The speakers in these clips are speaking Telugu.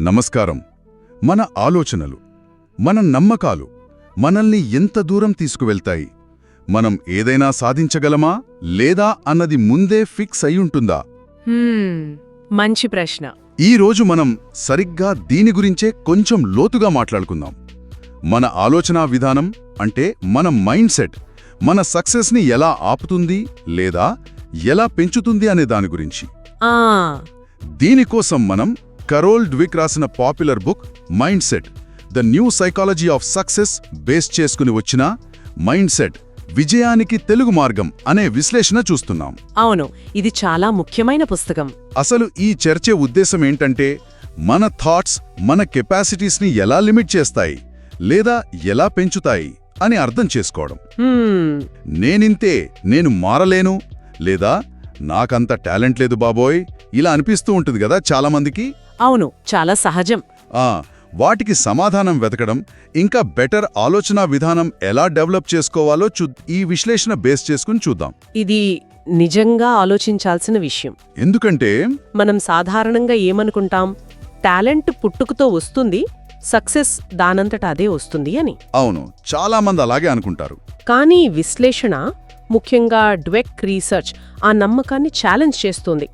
నమస్కారం. మన ఆలోచనలు మన నమ్మకాలు మనల్ని ఎంత దూరం తీసుకువెళ్తాయి? మనం ఏదైనా సాధించగలమా? లేదా అన్నది ముందే ఫిక్స్ అయ్యుంటుందా మంచి ప్రశ్న. ఈ రోజు మనం సరిగ్గా దీని గురించే కొంచెం లోతుగా మాట్లాడుకుందాం. మన ఆలోచనా విధానం అంటే మన మైండ్ సెట్ మన సక్సెస్ని ఎలా ఆపుతుంది లేదా ఎలా పెంచుతుంది అనే దాని గురించి. దీనికోసం మనం కరోల్ డ్విక్ రాసిన popular book mindset the new psychology of success base చేసుకుని వచ్చిన మైండ్ సెట్ విజయానికి తెలుగు మార్గం అనే విశ్లేషణ చూస్తున్నాం. అవును ఇది చాలా ముఖ్యమైన పుస్తకం. అసలు ఈ చర్చ ఉద్దేశం ఏంటంటే మన థాట్స్ మన కెపాసిటీస్ని ఎలా లిమిట్ చేస్తాయి లేదా ఎలా పెంచుతాయి అని అర్థం చేసుకోవడం. నేనింతే నేను మారలేను లేదా నాకంత టాలెంట్ లేదు బాబోయ్ ఇలా అనిపిస్తూ ఉంటుంది కదా చాలామందికి. అవును చాలా సహజం. వాటికి సమాధానం వెతకడం ఇంకా బెటర్ ఆలోచనా విధానం ఎలా డెవలప్ చేసుకోవాలో ఈ విశ్లేషణ బేస్ చేసుకుని చూద్దాం. ఇది నిజంగా ఆలోచించాల్సిన విషయం. ఎందుకంటే మనం సాధారణంగా ఏమనుకుంటాం? టాలెంట్ పుట్టుకతో వస్తుంది సక్సెస్ దానంతట అదే వస్తుంది అని. అవును చాలామంది అలాగే అనుకుంటారు. కానీ విశ్లేషణ ముఖ్యంగా డ్వెక్ రీసెర్చ్ ఆ నమ్మకాన్ని ఛాలెంజ్ చేస్తుంది.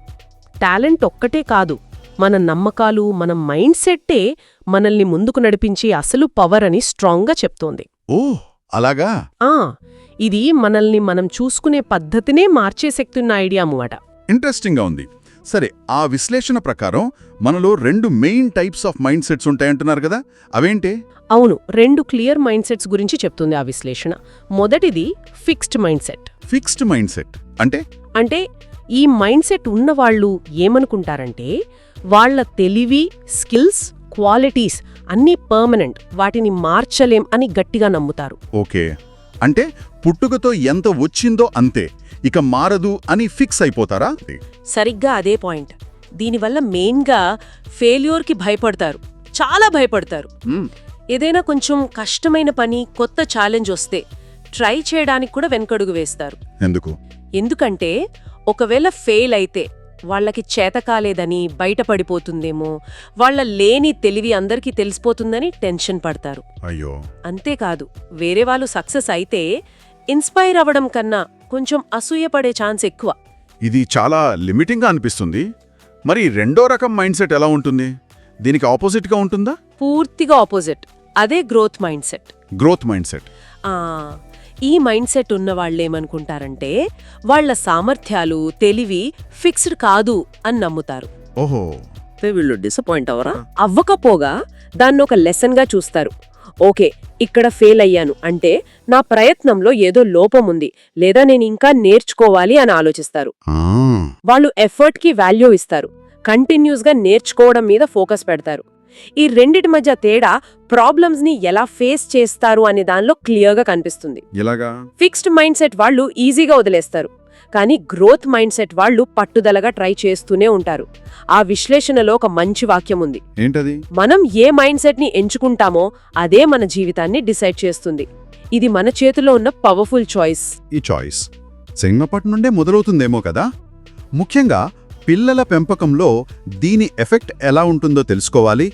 టాలెంట్ ఒక్కటే కాదు మన నమ్మకాలు మన మైండ్ సెట్టే మనల్ని ముందుకు నడిపించే అసలు పవర్ అని స్ట్రాంగ్గా చెప్తోంది. ఓ అలాగా? ఆ ఇది మనల్ని మనం చూసుకునే పద్ధతినే మార్చే శక్తి ఉన్న ఐడియా అన్నమాట. ఇంట్రెస్టింగ్గా ఉంది. సరే ఆ విశ్లేషణ ప్రకారం మనలో రెండు main types of mindsets ఉంటాయంటున్నారు కదా అవేంటే? అవును రెండు క్లియర్ మైండ్ సెట్స్ గురించి చెప్తుంది ఆ విశ్లేషణ. మొదటిది fixed mindset fixed mindset అంటే? అంటే ఈ మైండ్ సెట్ ఉన్నవాళ్ళు ఏమనుకుంటారంటే వాళ్ళ తెలివి స్కిల్స్ క్వాలిటీస్ అన్నీ పర్మనెంట్. వాటిని మార్చలేం అని గట్టిగా నమ్ముతారు. ఓకే. అంటే పుట్టుకతో ఎంత వచ్చిందో అంతే. ఇక మారదు అని ఫిక్స్ అయిపోతారా? సరిగ్గా అదే పాయింట్. దీనివల్ల మెయిన్గా ఫెయిల్యూర్కి భయపడతారు. చాలా భయపడతారు. ఏదైనా కొంచెం కష్టమైన పని కొత్త ఛాలెంజ్ వస్తే ట్రై చేయడానికి కూడా వెనకడుగు వేస్తారు. ఎందుకు? ఎందుకంటే ఒకవేళ ఫెయిల్ అయితే వాళ్ళకి చేత కాలేదని బయటపడిపోతుందేమో వాళ్ళ లేని తెలివి అందరికీ తెలిసిపోతుందని టెన్షన్ పడతారు. అయ్యో. అంతేకాదు వేరే వాళ్ళు సక్సెస్ అయితే ఇన్స్పైర్ అవ్వడం కన్నా కొంచెం అసూయపడే ఛాన్స్ ఎక్కువ. ఇది చాలా లిమిటింగ్గా అనిపిస్తుంది. మరి రెండో రకం మైండ్ సెట్ ఎలా ఉంటుంది? దీనికి ఆపోజిట్గా ఉంటుందా? పూర్తిగా ఆపోజిట్. అదే growth mind set. Growth mindset. ఈ మైండ్ సెట్ ఉన్న వాళ్ళేమనుకుంటారంటే వాళ్ళ సామర్థ్యాలు తెలివి ఫిక్స్డ్ కాదు అని నమ్ముతారు. ఓహో. వీళ్ళు డిసప్పాయింట్ అవరా అవ్వకపోగా దాన్ని ఒక లెసన్గా చూస్తారు. ఓకే ఇక్కడ ఫెయిల్ అయ్యాను. అంటే నా ప్రయత్నంలో ఏదో లోపం ఉంది. లేదా నేను ఇంకా నేర్చుకోవాలి అని ఆలోచిస్తారు. వాళ్ళు ఎఫర్ట్కి వాల్యూ ఇస్తారు. కంటిన్యూస్గా నేర్చుకోవడం మీద ఫోకస్ పెడతారు. ఈ రెండిటి మధ్య తేడా ప్రాబ్లమ్స్ని ఎలా ఫేస్ చేస్తారు అనే దానిలో క్లియర్గా కనిపిస్తుంది. ఎలాగా? ఫిక్స్డ్ మైండ్ సెట్ వాళ్ళు ఈజీగా వదిలేస్తారు. కానీ గ్రోత్ మైండ్ సెట్ వాళ్ళు పట్టుదలగా ట్రై చేస్తూనే ఉంటారు. ఆ విశ్లేషణలో ఒక మంచి వాక్యం ఉంది. ఏంటది? మనం ఏ మైండ్ సెట్ని ఎంచుకుంటామో అదే మన జీవితాన్ని డిసైడ్ చేస్తుంది. ఇది మన చేతిలో ఉన్న పవర్ఫుల్ చాయిస్ ఈ చాయిస్ చిన్నప్పటి నుండే మొదలవుతుందేమో కదా? ముఖ్యంగా పిల్లల పెంపకంలో దీని ఎఫెక్ట్ ఎలా ఉంటుందో తెలుసుకోవాలి.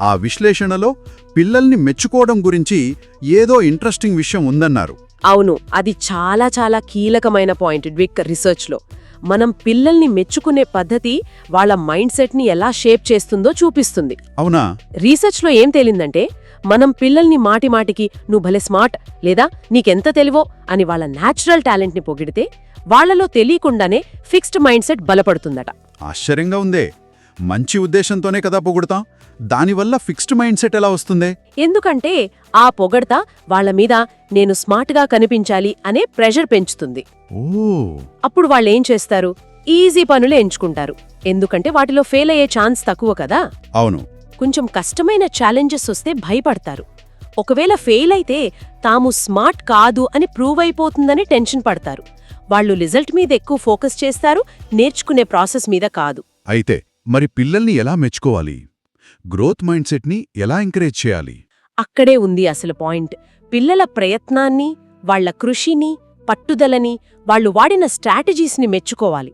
ఆ విశ్లేషణలో పిల్లల్ని మెచ్చుకోవడం గురించి ఏదో ఇంట్రెస్టింగ్ విషయం ఉందన్నారు. అవును అది చాలా చాలా కీలకమైన పాయింట్ డ్విక్ రీసెర్చ్లో. మనం పిల్లల్ని మెచ్చుకునే పద్ధతి వాళ్ళ మైండ్ సెట్ని ఎలా షేప్ చేస్తుందో చూపిస్తుంది. అవునా? రీసెర్చ్లో ఏం తేలిందంటే మనం పిల్లల్ని మాటి మాటికి నువ్వు భలే స్మార్ట్ లేదా నీకెంత తెలివో అని వాళ్ళ న్యాచురల్ టాలెంట్ని పొగిడితే వాళ్ళలో తెలియకుండానే ఫిక్స్డ్ మైండ్ సెట్ బలపడుతుందట. ఆశ్చర్యంగా ఉందే. మంచి ఉద్దేశంతోనే కదా పొగుడతాం? దానివల్ల ఫిక్స్డ్ మైండ్ సెట్ ఎలా వస్తుందే? ఎందుకంటే ఆ పొగడ్త వాళ్ళ మీద నేను స్మార్ట్గా కనిపించాలి అనే ప్రెషర్ పెంచుతుంది. ఓ. అప్పుడు వాళ్ళేం చేస్తారు? ఈజీ పనులు ఎంచుకుంటారు. ఎందుకంటే వాటిలో ఫెయిల్ అయ్యే ఛాన్స్ తక్కువ కదా. అవును. కొంచెం కష్టమైన ఛాలెంజెస్ వస్తే భయపడతారు. ఒకవేళ ఫెయిల్ అయితే తాము స్మార్ట్ కాదు అని ప్రూవ్ అయిపోతుందని టెన్షన్ పడతారు. వాళ్ళు రిజల్ట్ మీద ఎక్కువ ఫోకస్ చేస్తారు నేర్చుకునే ప్రాసెస్ మీద కాదు. అయితే మరి పిల్లల్ని ఎలా మెచ్చుకోవాలి? గ్రోత్ మైండ్ సెట్ని ఎలా ఎంకరేజ్ చేయాలి? అక్కడే ఉంది అసలు పాయింట్. పిల్లల ప్రయత్నాన్ని వాళ్ళ కృషిని పట్టుదలని వాళ్ళు వాడిన స్ట్రాటజీస్ని మెచ్చుకోవాలి.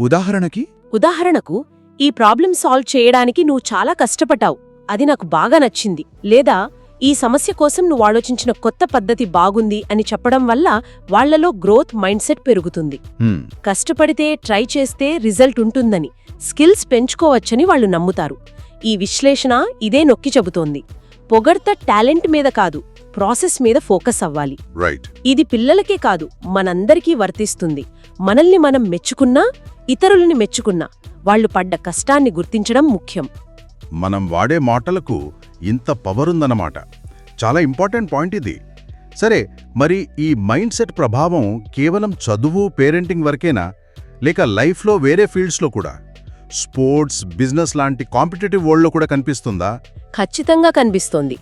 ఉదాహరణకి? ఉదాహరణకు ఈ ప్రాబ్లం సాల్వ్ చేయడానికి నువ్వు చాలా కష్టపడ్డావు. అది నాకు బాగా నచ్చింది. లేదా ఈ సమస్య కోసం నువ్వు ఆలోచించిన కొత్త పద్ధతి బాగుంది అని చెప్పడం వల్ల వాళ్ళలో గ్రోత్ మైండ్ సెట్ పెరుగుతుంది కష్టపడితే ట్రై చేస్తే రిజల్ట్ ఉంటుందని. స్కిల్స్ పెంచుకోవచ్చని వాళ్ళు నమ్ముతారు. ఈ విశ్లేషణ ఇదే నొక్కి చెబుతోంది. పొగడ్త టాలెంట్ మీద కాదు ప్రాసెస్ మీద ఫోకస్ అవ్వాలి. ఇది పిల్లలకే కాదు మనందరికీ వర్తిస్తుంది. మనల్ని మనం మెచ్చుకున్నా ఇతరులని మెచ్చుకున్నా వాళ్ళు పడ్డ కష్టాన్ని గుర్తించడం ముఖ్యం. మనం వాడే మాటలకు ఇంత పవర్ ఉందన్నమాట చాలా ఇంపార్టెంట్ పాయింట్ ఇది. సరే మరి ఈ మైండ్ సెట్ ప్రభావం కేవలం చదువు పేరెంటింగ్ వరకేనా? లేక లైఫ్లో వేరే ఫీల్డ్స్లో కూడా? స్పోర్ట్స్ బిజినెస్ లాంటి కాంపిటేటివ్ వరల్డ్లో కూడా కనిపిస్తుందా? ఖచ్చితంగా కనిపిస్తోంది.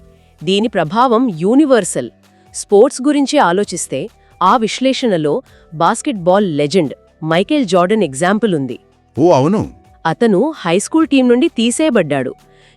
దీని ప్రభావం యూనివర్సల్. స్పోర్ట్స్ గురించి ఆలోచిస్తే ఆ విశ్లేషణలో basketball legend Michael Jordan example ఉంది. ఓ అవును. అతను హైస్కూల్ టీం నుండి తీసేయబడ్డాడు.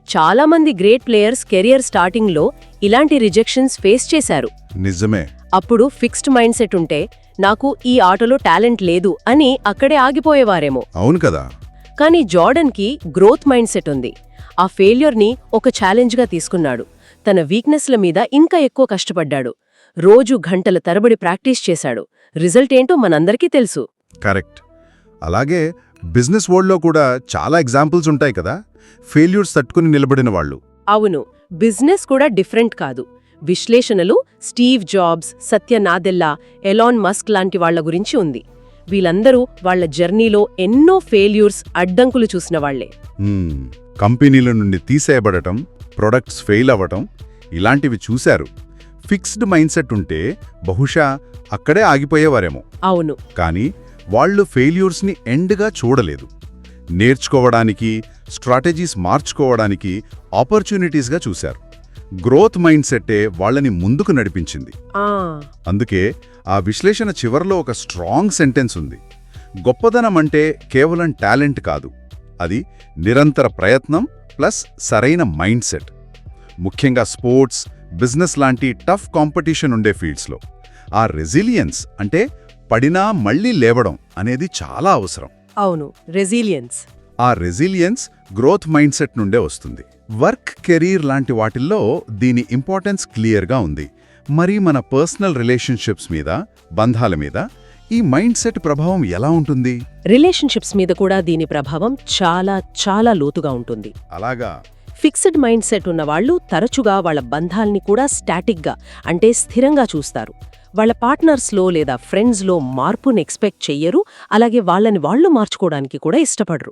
చాలామంది గ్రేట్ ప్లేయర్స్ కెరియర్ స్టార్టింగ్లో ఇలాంటి రిజెక్షన్స్ ఫేస్ చేశారు. నిజమే. అప్పుడు ఫిక్స్డ్ మైండ్ సెట్ ఉంటే నాకు ఈ ఆటలో టాలెంట్ లేదు అని అక్కడే ఆగిపోయేవారేమో. అవును కదా. కానీ జార్డన్కి గ్రోత్ మైండ్ సెట్ ఉంది. ఆ ఫెయిల్యూర్ని ఒక ఛాలెంజ్గా తీసుకున్నాడు. తన వీక్నెస్ల మీద ఇంకా ఎక్కువ కష్టపడ్డాడు. రోజు గంటల తరబడి ప్రాక్టీస్ చేశాడు. రిజల్ట్ ఏంటో మనందరికీ తెలుసు. కరెక్ట్. అలాగే బిజినెస్ వరల్డ్లో కూడా చాలా ఎగ్జాంపుల్స్ ఉంటాయి కదా? ఫెయిల్యూర్స్ తట్టుకుని నిలబడిన వాళ్ళు. అవును. బిజినెస్ కూడా డిఫరెంట్ కాదు. విశ్లేషణలు Steve Jobs Satya Nadella Elon Musk లాంటి వాళ్ళ గురించి ఉంది. వీళ్ళందరూ వాళ్ళ జర్నీలో ఎన్నో ఫెయిల్యూర్స్ అడ్డంకులు చూసిన వాళ్ళే కంపెనీల నుండి తీసేయబడటం ప్రొడక్ట్స్ ఫెయిల్ అవ్వటం ఇలాంటివి చూశారు. ఫిక్స్డ్ మైండ్ సెట్ ఉంటే బహుశా అక్కడే ఆగిపోయేవారేమో. అవును. కానీ వాళ్ళు ఫెయిల్యూర్స్ని ఎండ్గా చూడలేదు. నేర్చుకోవడానికి స్ట్రాటజీస్ మార్చుకోవడానికి ఆపర్చునిటీస్గా చూశారు. గ్రోత్ మైండ్ సెట్టే వాళ్ళని ముందుకు నడిపించింది. అందుకే ఆ విశ్లేషణ చివర్లో ఒక స్ట్రాంగ్ సెంటెన్స్ ఉంది. గొప్పదనం అంటే కేవలం టాలెంట్ కాదు. అది నిరంతర ప్రయత్నం ప్లస్ సరైన మైండ్ సెట్. ముఖ్యంగా స్పోర్ట్స్ బిజినెస్ లాంటి టఫ్ కాంపిటీషన్ ఉండే ఫీల్డ్స్లో. ఆ రెసిలియన్స్ అంటే పడినా మళ్ళీ లేవడం అనేది చాలా అవసరం. అవును రెసిలియన్స్. ఆ రెసిలియన్స్ గ్రోత్ మైండ్ సెట్ నుండే వస్తుంది. వర్క్ కెరీర్ లాంటి వాటిల్లో దీని ఇంపార్టెన్స్ క్లియర్గా ఉంది. మరి మన పర్సనల్ రిలేషన్షిప్స్ మీద బంధాల మీద ఈ మైండ్ సెట్ ప్రభావం ఎలా ఉంటుంది? రిలేషన్షిప్స్ మీద కూడా దీని ప్రభావం చాలా చాలా లోతుగా ఉంటుంది. అలాగా. ఫిక్స్డ్ మైండ్ సెట్ ఉన్న వాళ్ళు తరచుగా వాళ్ళ బంధాల్ని కూడా స్టాటిక్గా అంటే స్థిరంగా చూస్తారు. వాళ్ళ పార్ట్నర్స్లో లేదా ఫ్రెండ్స్లో మార్పుని ఎక్స్పెక్ట్ చెయ్యరు అలాగే వాళ్ళని వాళ్ళు మార్చుకోవడానికి కూడా ఇష్టపడరు.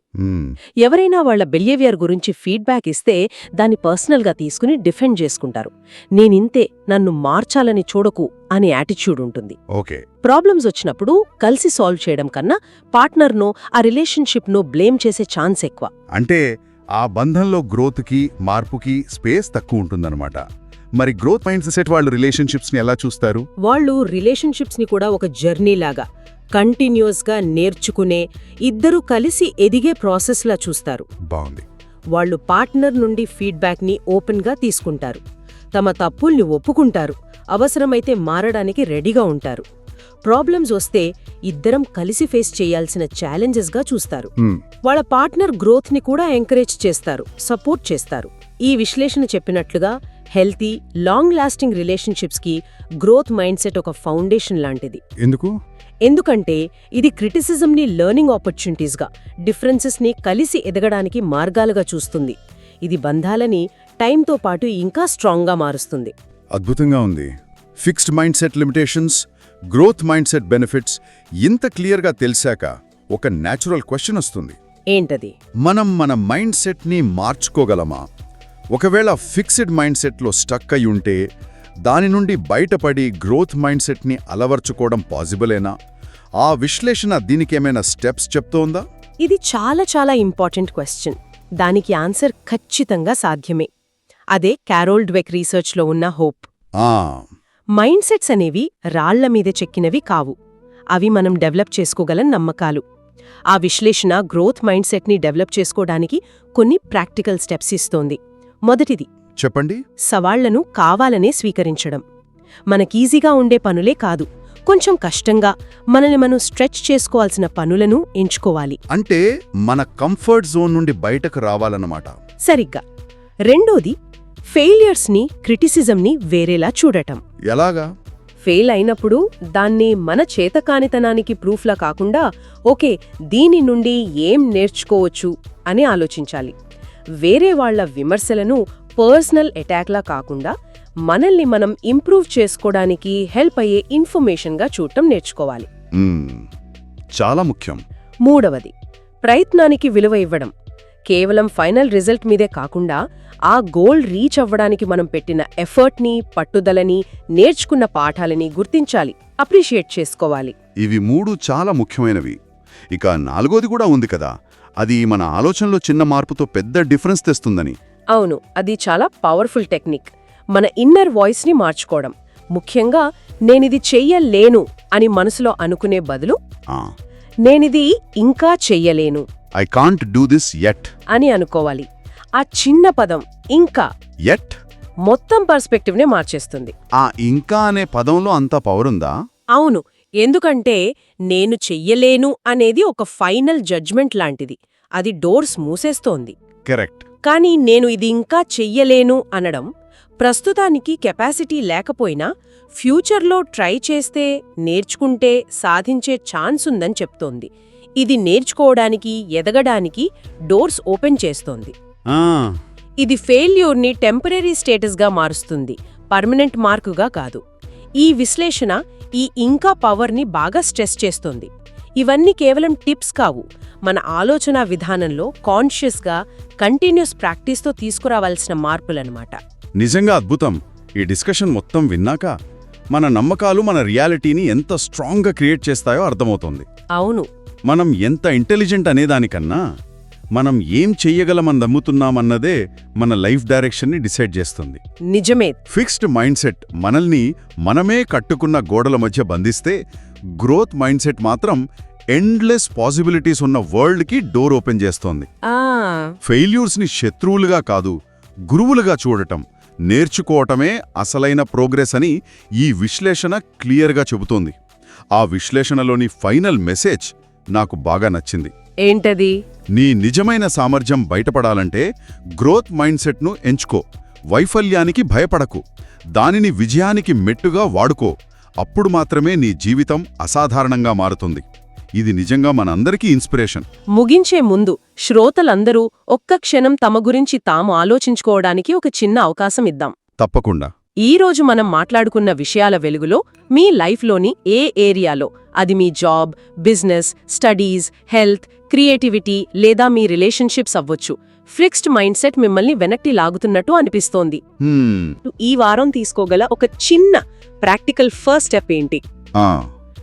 ఎవరైనా వాళ్ళ బిహేవియర్ గురించి ఫీడ్బ్యాక్ ఇస్తే దాన్ని పర్సనల్గా తీసుకుని డిఫెండ్ చేసుకుంటారు. నేనింతే నన్ను మార్చాలని చూడకు అనే యాటిట్యూడ్ ఉంటుంది. ఓకే. ప్రాబ్లమ్స్ వచ్చినప్పుడు కలిసి సాల్వ్ చేయడం కన్నా పార్ట్నర్నో ఆ రిలేషన్షిప్నో బ్లేమ్ చేసే ఛాన్స్ ఎక్కువ. అంటే ఆ బంధంలో గ్రోత్కి మార్పుకి స్పేస్ తక్కువ ఉంటుందన్నమాట. మరి గ్రోత్ మైండ్ సెట్ వాళ్ళు రిలేషన్షిప్స్ని ఎలా చూస్తారు? వాళ్ళు రిలేషన్షిప్స్ని కూడా ఒక జర్నీ లాగా కంటిన్యూస్గా నేర్చుకునే ఇద్దరు కలిసి ఎదిగే ప్రాసెస్లా చూస్తారు. బాగుంది. వాళ్ళు పార్ట్నర్ నుండి ఫీడ్బ్యాక్ని ఓపెన్గా తీసుకుంటారు. తమ తప్పుల్ని ఒప్పుకుంటారు. అవసరమైతే మారడానికి రెడీగా ఉంటారు. ప్రాబ్లమ్స్ వస్తే ఇద్దరం కలిసి ఫేస్ చేయాల్సిన ఛాలెంజెస్గా చూస్తారు. వాళ్ళ పార్ట్నర్ గ్రోత్ని కూడా ఎంకరేజ్ చేస్తారు సపోర్ట్ చేస్తారు. ఈ విశ్లేషణ చెప్పినట్లుగా హెల్తీ లాంగ్ లాస్టింగ్ రిలేషన్షిప్స్కి గ్రోత్ మైండ్ సెట్ ఒక ఫౌండేషన్ లాంటిది. ఎందుకు? ఎందుకంటే ఇది క్రిటిసిజంని లెర్నింగ్ ఆపర్చునిటీస్గా డిఫరెన్సెస్ని కలిసి ఎదగడానికి మార్గాలుగా చూస్తుంది. ఇది బంధాలని టైంతో పాటు ఇంకా స్ట్రాంగ్గా మారుస్తుంది. అద్భుతంగా ఉంది. Fixed mindset limitations growth mindset benefits ఇంత క్లియర్గా తెలిసాక ఒక న్యాచురల్ క్వశ్చన్ వస్తుంది. ఏంటది? మనం మన మైండ్ సెట్ని మార్చుకోగలమా? ఒకవేళ ఫిక్స్డ్ మైండ్ సెట్లో స్టక్ అయి ఉంటే దాని నుండి బయటపడి గ్రోత్ మైండ్ సెట్ని అలవర్చుకోవడం పాసిబులేనా ఆ విశ్లేషణ దీనికేమైనా స్టెప్స్ చెప్తోందా? ఇది చాలా చాలా ఇంపార్టెంట్ క్వశ్చన్ దానికి ఆన్సర్ ఖచ్చితంగా సాధ్యమే. అదే క్యారోల్ డ్వెక్ రీసెర్చ్లో ఉన్న హోప్. మైండ్ సెట్స్ అనేవి రాళ్ళ మీద చెక్కినవి కావు. అవి మనం డెవలప్ చేసుకోగల నమ్మకాలు. ఆ విశ్లేషణ గ్రోత్ మైండ్ సెట్ని డెవలప్ చేసుకోవడానికి కొన్ని ప్రాక్టికల్ స్టెప్స్ ఇస్తోంది. మొదటిది. చెప్పండి. సవాళ్ళను కావాలనే స్వీకరించడం. మనకీజీగా ఉండే పనులే కాదు కొంచెం కష్టంగా మనల్ని మనం స్ట్రెచ్ చేసుకోవాల్సిన పనులను ఎంచుకోవాలి. అంటే మన కంఫర్ట్ జోన్ నుండి బయటకు రావాలన్నమాట. సరిగ్గా. రెండోది ఫెయిలియర్స్ని క్రిటిసిజంని వేరేలా చూడటం. ఎలాగా? ఫెయిల్ అయినప్పుడు దాన్ని మన చేతకానితనానికి ప్రూఫ్లా కాకుండా ఓకే దీని నుండి ఏం నేర్చుకోవచ్చు అని ఆలోచించాలి. వేరే వాళ్ళ విమర్శలను పర్సనల్ అటాక్లా కాకుండా మనల్ని మనం ఇంప్రూవ్ చేసుకోవడానికి హెల్ప్ అయ్యే ఇన్ఫర్మేషన్గా చూడటం నేర్చుకోవాలి. చాలా ముఖ్యం. మూడవది ప్రయత్నానికి విలువ ఇవ్వడం. కేవలం ఫైనల్ రిజల్ట్ మీదే కాకుండా ఆ గోల్ రీచ్ అవ్వడానికి మనం పెట్టిన ఎఫర్ట్ని పట్టుదలని నేర్చుకున్న పాఠాలని గుర్తించాలి అప్రిషియేట్ చేసుకోవాలి. ఇవి మూడు చాలా ముఖ్యమైనవి. ఇక నాలుగోది కూడా ఉంది కదా అది మన ఆలోచనలో చిన్న మార్పుతో పెద్ద డిఫరెన్స్ తెస్తుందని. అవును అది చాలా పవర్ఫుల్ టెక్నిక్. మన ఇన్నర్ వాయిస్ని మార్చుకోవడం. ముఖ్యంగా నేనిది చెయ్యలేను అని మనసులో అనుకునే బదులు నేనిది ఇంకా చెయ్యలేను. I can't do this yet అని అనుకోవాలి. ఆ చిన్న పదం ఇంకా ఎట్ మొత్తం పర్స్పెక్టివ్నే మార్చేస్తుంది. ఆ ఇంకా అనే పదంలో అంత పవరుందా? అవును ఎందుకంటే నేను చెయ్యలేను అనేది ఒక ఫైనల్ జడ్జ్మెంట్ లాంటిది. అది డోర్స్ మూసేస్తోంది. కరెక్ట్. కానీ నేను ఇది ఇంకా చెయ్యలేను అనడం ప్రస్తుతానికి కెపాసిటీ లేకపోయినా ఫ్యూచర్లో ట్రై చేస్తే నేర్చుకుంటే సాధించే ఛాన్స్ ఉందని చెప్తోంది. ఇది నేర్చుకోవడానికి ఎదగడానికి డోర్స్ ఓపెన్ చేస్తోంది. ఇది ఫెయిల్యూర్ని టెంపరీ స్టేటస్గా మారుస్తుంది పర్మనెంట్ మార్కుగా కాదు. ఈ విశ్లేషణ ఈ ఇంకా పవర్ని బాగా స్ట్రెస్ చేస్తుంది. ఇవన్నీ కేవలం టిప్స్ కావు. మన ఆలోచన విధానంలో కాన్షియస్గా కంటిన్యూస్ ప్రాక్టీస్తో తీసుకురావాల్సిన మార్పులన్నమాట. నిజంగా అద్భుతం. ఈ డిస్కషన్ మొత్తం విన్నాక మన నమ్మకాలు మన రియాలిటీని ఎంత స్ట్రాంగ్గా క్రియేట్ చేస్తాయో అర్థమవుతోంది. అవును. మనం ఎంత ఇంటెలిజెంట్ అనేదానికన్నా మనం ఏం చెయ్యగలమని నమ్ముతున్నామన్నదే మన లైఫ్ డైరెక్షన్ని డిసైడ్ చేస్తుంది. నిజమే. ఫిక్స్డ్ మైండ్ సెట్ మనల్ని మనమే కట్టుకున్న గోడల మధ్య బంధిస్తే గ్రోత్ మైండ్ సెట్ మాత్రం ఎండ్లెస్ పాసిబిలిటీస్ ఉన్న వరల్డ్కి డోర్ ఓపెన్ చేస్తోంది. ఫెయిల్యూర్స్ని శత్రువులుగా కాదు గురువులుగా చూడటం నేర్చుకోవటమే అసలైన ప్రోగ్రెస్ అని ఈ విశ్లేషణ క్లియర్గా చెబుతోంది. ఆ విశ్లేషణలోని ఫైనల్ మెసేజ్ నాకు బాగా నచ్చింది. ఏంటది? నీ నిజమైన సామర్థ్యం బయటపడాలంటే గ్రోత్ మైండ్ సెట్ను ఎంచుకో. వైఫల్యానికి భయపడకు. దానిని విజయానికి మెట్టుగా వాడుకో. అప్పుడు మాత్రమే నీ జీవితం అసాధారణంగా మారుతుంది. ఇది నిజంగా మనందరికీ ఇన్స్పిరేషన్. ముగించే ముందు శ్రోతలందరూ ఒక్క క్షణం తమ గురించి తాము ఆలోచించుకోవడానికి ఒక చిన్న అవకాశం ఇద్దాం. తప్పకుండా. ఈ రోజు మనం మాట్లాడుకున్న విషయాల వెలుగులో మీ లైఫ్లోని ఏ ఏరియాలో? అది మీ job business studies health creativity లేదా మీ రిలేషన్షిప్స్ అవ్వచ్చు. ఫిక్స్డ్ మైండ్ సెట్ మిమ్మల్ని వెనక్కి లాగుతున్నట్టు అనిపిస్తోంది. ఈ వారం తీసుకోగల ఒక చిన్న ప్రాక్టికల్ ఫస్ట్ స్టెప్ ఏంటి?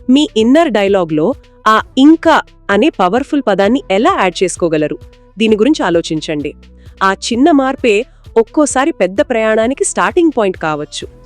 మీ ఇన్నర్ డైలాగ్లో ఆ ఇంకా అనే పవర్ఫుల్ పదాన్ని ఎలా యాడ్ చేసుకోగలరు? దీని గురించి ఆలోచించండి. ఆ చిన్న మార్పే ఒక్కోసారి పెద్ద ప్రయాణానికి స్టార్టింగ్ పాయింట్ కావచ్చు.